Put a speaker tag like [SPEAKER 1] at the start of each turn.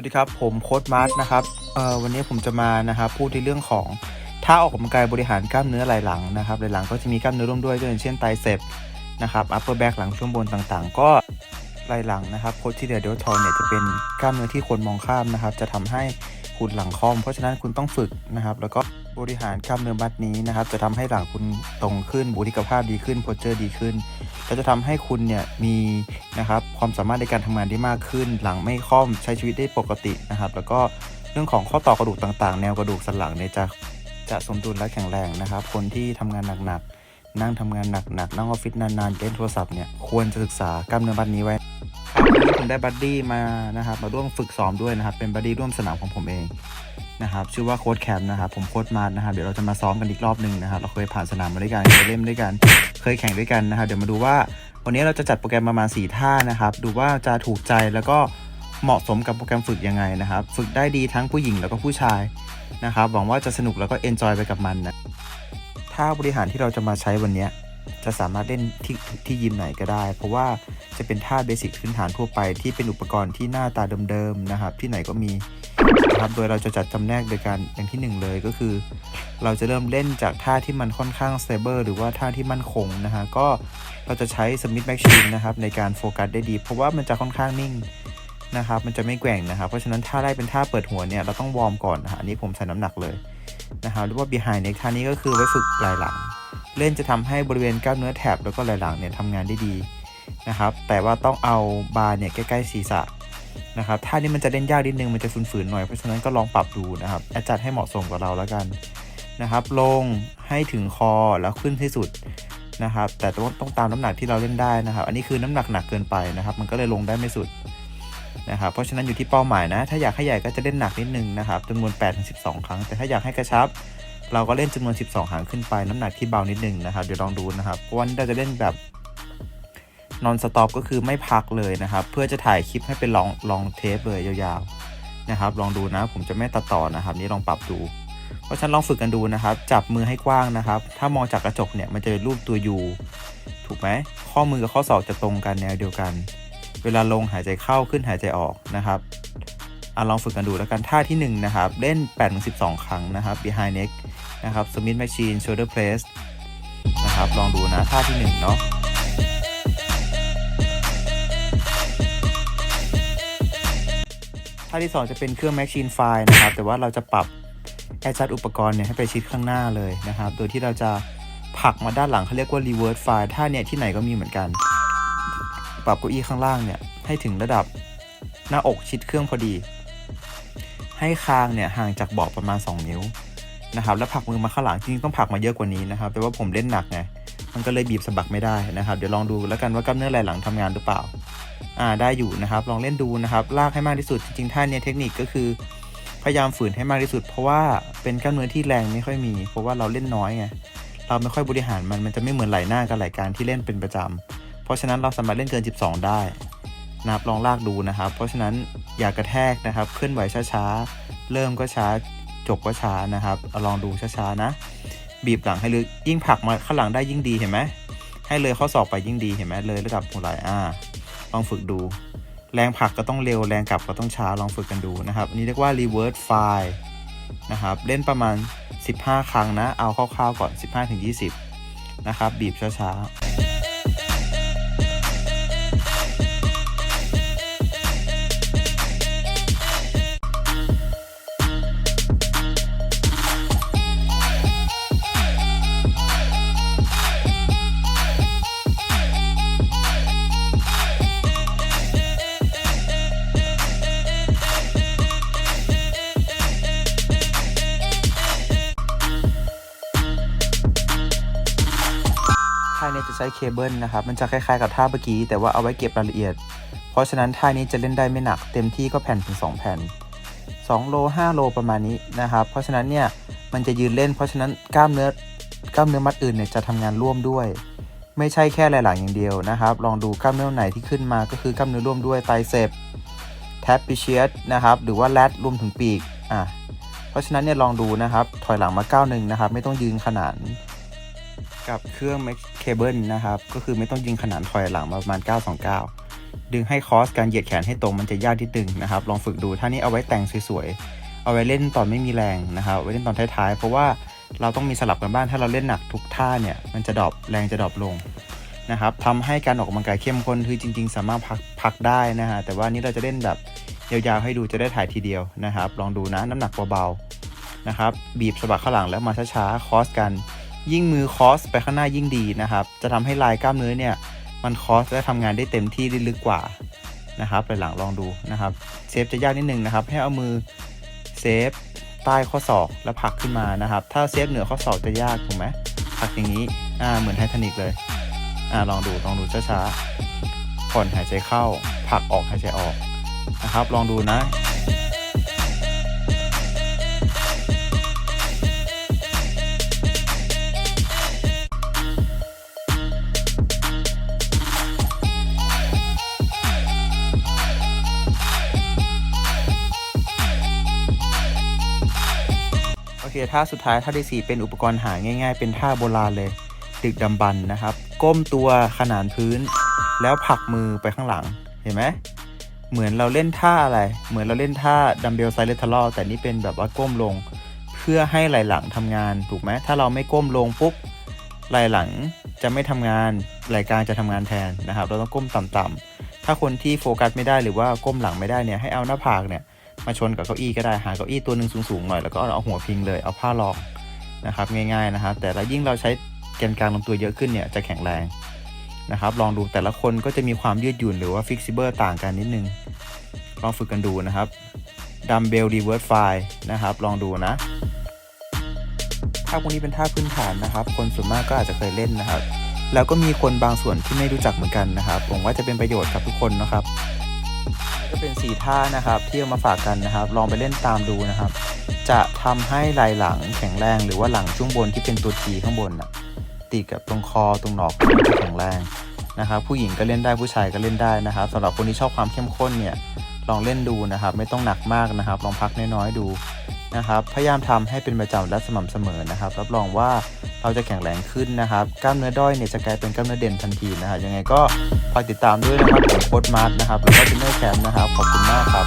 [SPEAKER 1] วัสดีครับผมโค้ดมาร์ทนะครับเอ่อวันนี้ผมจะมานะครับพูดในเรื่องของท่าออกกำลังกายบริหารกล้ามเนื้อไหล่หลังนะครับไหล่หลังก็จะมีกล้ามเนื้อร่วมด้วยก็อย่างเช่นไตรเซปนะครับอัปเปอร์แบ็กหลังช่วงบนต่างๆ ก็ไหล่หลังนะครับโค้ดที่เดียเดลทอยเนี่ยจะเป็นกล้ามเนื้อที่คนมองข้ามนะครับ จะทำให้ คุณหลังคอม เพราะฉะนั้นคุณต้องฝึกนะครับ แล้วก็บริหารกล้ามเนื้อมัดนี้นะครับ จะทำให้หลังคุณตรงขึ้น บุคลิกภาพดีขึ้นโพสเจอร์ดีขึ้นก็จะทำให้คุณเนี่ยมีนะครับความสามารถในการทำงานได้มากขึ้น หลังไม่ค่อมใช้ชีวิตได้ปกตินะครับ แล้วก็เรื่องของข้อต่อกระดูกต่างๆ แนวกระดูกสันหลังเนี่ยจะจะสมดุลและแข็งแรงนะครับ คนที่ทำงานหนักๆ นั่งทำงานหนักๆนั่งออฟฟิศนานๆเล่นโทรศัพท์เนี่ยควรจะศึกษากล้ามเนื้อบัดนี้ไว้ครับวันนี้ผมได้บัดดี้มานะครับมาร่วมฝึกซ้อมด้วยนะครับ เป็นบัดดี้ร่วมสนามของผมเองนะครับชื่อว่าโค้ดแคมป์นะครับผมโค้ดมาร์นะครับเดี๋ยวเราจะมาซ้อมกันอีกรอบหนึ่งนะครับเราเคยผ่านสนามมาด้วยกันเคยเล่นด้วยกัน เคยแข่งด้วยกันนะครับเดี๋ยวมาดูว่า วันนี้เราจะจัดโปรแกรมประมาณ4ท่านะครับ ดูว่าจะถูกใจแล้วก็เหมาะสมกับโปรแกรมฝึกยังไงนะครับ ฝึกได้ดีทั้งผู้หญิงแล้วก็ผู้ชายนะครับหวังว่าจะสนุกแล้วก็เอนจอยไปกับมันนะ ท่าบริหารที่เราจะมาใช้วันนี้จะสามารถเล่นที่ที่ยิมไหนก็ได้ เพราะว่าจะเป็นท่าเบสิกพื้นฐานทั่วไป ที่เป็นอุปกรณ์ที่หน้าตาเดิมๆนะครับ ที่ไหนก็มีนะครับโดยเราจะจัดจำแนกโดยการอย่างที่หนึ่งเลยก็คือ เราจะเริ่มเล่นจากท่าที่มันค่อนข้าง stable หรือว่าท่าที่มั่นคงนะฮะก็เราจะใช้ Smith Machine นะครับในการโฟกัสได้ดี เพราะว่ามันจะค่อนข้างนิ่งนะครับ มันจะไม่แกว่งนะครับ เพราะฉะนั้นท่าแรกเป็นท่าเปิดหัวเนี่ยเราต้องวอร์มก่อนนะฮะอันนี้ผมใส่น้ำหนักเลย นะครับหรือว่า behind neck ท่านี้ก็คือไว้ฝึกไหล่หลัง เล่นจะทำให้บริเวณกล้ามเนื้อแถบแล้วก็ไหล่หลังเนี่ยทำงานได้ดีนะครับ แต่ว่าต้องเอาบาร์เนี่ยใกล้ๆศีรษะนะครับท่านี้มันจะเล่นยากนิดนึงมันจะฝืนๆหน่อยเพราะฉะนั้นก็ลองปรับดูนะครับอดจัดให้เหมาะสมกับเราแล้วกันนะครับ ลงให้ถึงคอแล้วขึ้นที่สุดนะครับ แต่ต้องต้องตามน้ำหนักที่เราเล่นได้นะครับ อันนี้คือน้ำหนักหนักเกินไปนะครับ มันก็เลยลงได้ไม่สุด นะครับเพราะฉะนั้นอยู่ที่เป้าหมายนะ ถ้าอยากให้ใหญ่ก็จะเล่นหนักนิดนึงนะครับจำนวน8ถึง12 ครั้ง แต่ถ้าอยากให้กระชับ เราก็เล่นจำนวน 12 ครั้งขึ้นไปน้ำหนักที่เบานิดนึงนะครับเดี๋ยวลองดูนะครับเพราะวันนี้เราจะเล่นแบบนอนสต็อปก็คือไม่พักเลยนะครับ เพื่อจะถ่ายคลิปให้เป็นลองลองเทปเลยยาวๆนะครับ ลองดูนะ ผมจะไม่ตัดต่อนะครับ นี่ลองปรับดู เพราะฉะนันลองฝึกกันดูนะครับ จับมือให้กว้างนะครับ ถ้ามองจากกระจกเนี่ยมันจะเป็นรูปตัว U ถูกไหมข้อมือกับข้อศอกจะตรงกันแนวเดียวกัน เวลาลงหายใจเข้าขึ้นหายใจออกนะครับอลองฝึกกันดูแล้วกันท่าที่ 1 นะครับ เล่น8ถึง12 ครั้งนะครับ behind neck นะครับ Smith machine shoulder press นะครับ ลองดูนะ ท่าที่ 1 เนาะท่าที่ 2 จะเป็นเครื่อง Machine File นะครับ แต่ว่าเราจะปรับแอดจัดอุปกรณ์เนี่ยให้ไปชิดข้างหน้าเลยนะครับ โดยที่เราจะผลักมาด้านหลังเขาเรียกว่า reverse file ท่าเนี่ยที่ไหนก็มีเหมือนกัน ปรับเก้าอี้ข้างล่างเนี่ยให้ถึงระดับหน้าอกชิดเครื่องพอดี ให้คางเนี่ยห่างจากเบาะประมาณ 2 นิ้วนะครับแล้วผักมือมาข้างหลังจริงๆต้องผักมาเยอะกว่านี้นะครับแต่ว่าผมเล่นหนักไงมันก็เลยบีบสะบักไม่ได้นะครับ เดี๋ยวลองดูแล้วกันว่ากล้ามเนื้อไหล่หลังทำงานหรือเปล่าอ่าได้อยู่นะครับ ลองเล่นดูนะครับลากให้มากที่สุดจริงๆท่าเนี้ยเทคนิคก็คือ พยายามฝืนให้มากที่สุด เพราะว่าเป็นกล้ามเนื้อที่แรงไม่ค่อยมี เพราะว่าเราเล่นน้อยไงเราไม่ค่อยบริหารมันมันจะไม่เหมือนไหล่หน้ากับไหล่กลารที่เล่นเป็นประจำ เพราะฉะนั้นเราสามารถเล่นเกิน 12 ได้นะครับลองลากดูนะครับ เพราะฉะนั้นอย่ากระแทกนะครับ เคลื่อนไหวช้าๆ เริ่มก็ช้า จบก็ช้านะครับอลองดูช้าๆนะ บีบหลังให้ลึก ยิ่งผลักมาข้างหลังได้ยิ่งดีเห็นไหม ให้เลยข้อศอกไปยิ่งดีเห็นไหมเลยระดับหัวไหล่อ่า ลองฝึกดู แรงผลักก็ต้องเร็ว แรงกลับก็ต้องช้า ลองฝึกกันดูนะครับอันนี้เรียกว่า reverse file นะครับ เล่นประมาณ 15 ครั้งนะ เอาคร่าวๆก่อน 15-20 นะครับ บีบช้าๆ ใช้เคเบิลนะครับ มันจะคล้ายๆกับท่าเมื่อกี้ แต่ว่าเอาไว้เก็บรายละเอียด เพราะฉะนั้นท่านี้จะเล่นได้ไม่หนัก เต็มที่ก็แผ่นถึง 2 แผ่น 2 โล 5 โลประมาณนี้นะครับ เพราะฉะนั้นเนี่ยมันจะยืนเล่น เพราะฉะนั้นกล้ามเนื้อกล้ามเนื้อมัดอื่นเนี่ยจะทำงานร่วมด้วย ไม่ใช่แค่ไหล่หลังอย่างเดียวนะครับ ลองดูกล้ามเนื้อไหนที่ขึ้นมาก็คือกล้ามเนื้อร่วมด้วยไตเซปแทปปิเชียสนะครับหรือว่าแรดรวมถึงปีกอะเพราะฉะนั้นเนี่ยลองดูนะครับถอยหลังมาก้าวหนึ่งนะครับ ไม่ต้องยืนขนาน กับเครื่องเคเบิลนะครับ ก็คือไม่ต้องยิงขนานถอยหลังประมาณ 929 ดึงให้คอสการเหยียดแขนให้ตรงมันจะยากที่ตึงนะครับ ลองฝึกดูท่านี้เอาไว้แต่งสวยๆ เอาไว้เล่นตอนไม่มีแรงนะครับไว้เล่นตอนท้ายๆ เพราะว่าเราต้องมีสลับกันบ้างถ้าเราเล่นหนักทุกท่าเนี่ยมันจะดรอปแรงจะดรอปลงนะครับทำให้การออกกำลังกายเข้มข้นคือจริง ๆ สามารถพักพักได้นะฮะแต่ว่านี้เราจะเล่นแบบยาวๆให้ดูจะได้ถ่ายทีเดียวนะครับ ลองดูนะน้ำหนักเบาๆนะครับบีบสะบักข้างหลังแล้วมาช้าๆคอสกัน ยิ่งมือคอสไปข้างหน้ายิ่งดีนะครับ จะทำให้ลายกล้ามเนื้อเนี่ยมันคอสและทำงานได้เต็มที่ได้ลึกกว่านะครับไปหลังลองดูนะครับเซฟจะยากนิดนึงนะครับ ให้เอามือเซฟใต้ข้อศอกแล้วผลักขึ้นมานะครับ ถ้าเซฟเหนือข้อศอกจะยากถูกไหมผลักอย่างนี้อ่าเหมือนไททานิกเลยอ่าลองดูลองดูช้าๆผ่อนหายใจเข้าผลักออกหายใจออกนะครับ ลองดูนะ โอเคท่าสุดท้ายท่าที่ 4 เป็นอุปกรณ์หาง่าย ๆ เป็นท่าโบราณเลย ดึกดำบรรนะครับ ก้มตัวขนานพื้น แล้วผลักมือไปข้างหลังเห็นไหมเหมือนเราเล่นท่าอะไร เหมือนเราเล่นท่าดัมเบลไซเลทลอแต่นี่เป็นแบบว่าก้มลง เพื่อให้ไหล่หลังทำงานถูกไหมถ้าเราไม่ก้มลงปุ๊บไหล่หลังจะไม่ทำงานไหล่กลางจะทำงานแทนนะครับ เราต้องก้มต่ำๆถ้าคนที่โฟกัสไม่ได้หรือว่าก้มหลังไม่ได้เนี่ยให้เอาหน้าผากเนี่ย มาชนกับเก้าอี้ก็ได้หาเก้าอี้ตัวหนึ่งสูงๆหน่อยแล้วก็เอาหัวพิงเลยเอาผ้ารองนะครับง่ายๆนะครับ แต่ละยิ่งเราใช้แกนกลางลำตัวเยอะขึ้นเนี่ยจะแข็งแรงนะครับ ลองดูแต่ละคนก็จะมีความยืดหยุ่นหรือว่าฟิกซิเบอร์ต่างกันนิดนึงลองฝึกกันดูนะครับดัมเบลรีเวิร์สไฟนะครับ ลองดูนะท่าพวกนี้เป็นท่าพื้นฐานนะครับ คนส่วนมากก็อาจจะเคยเล่นนะครับ แล้วก็มีคนบางส่วนที่ไม่รู้จักเหมือนกันนะครับหวังว่าจะเป็นประโยชน์กับทุกคนนะครับ ก็เป็นสีท่านะครับที่เอามาฝากกันนะครับ ลองไปเล่นตามดูนะครับ จะทำให้ไหล่หลังแข็งแรงหรือว่าหลังช่วงบนที่เป็นตัวทีข้างบนนะติดกับตรงคอตรงหนอกจะแข็งแรงนะครับผู้หญิงก็เล่นได้ผู้ชายก็เล่นได้นะครับสำหรับคนที่ชอบความเข้มข้นเนี่ยลองเล่นดูนะครับ ไม่ต้องหนักมากนะครับ ลองพักน้อยๆดูนะครับ พยายามทำให้เป็นประจำและสม่ำเสมอนะครับรับรองว่า เราจะแข็งแรงขึ้นนะครับ กล้ามเนื้อด้อยเนี่ยจะกลายเป็นกล้ามเนื้อเด่นทันทีนะครับยังไงก็ฝากติดตามด้วยนะครับผมโค้ดมาร์ทนะครับแล้วก็จินเนอร์แคมป์นะครับขอบคุณมากครับ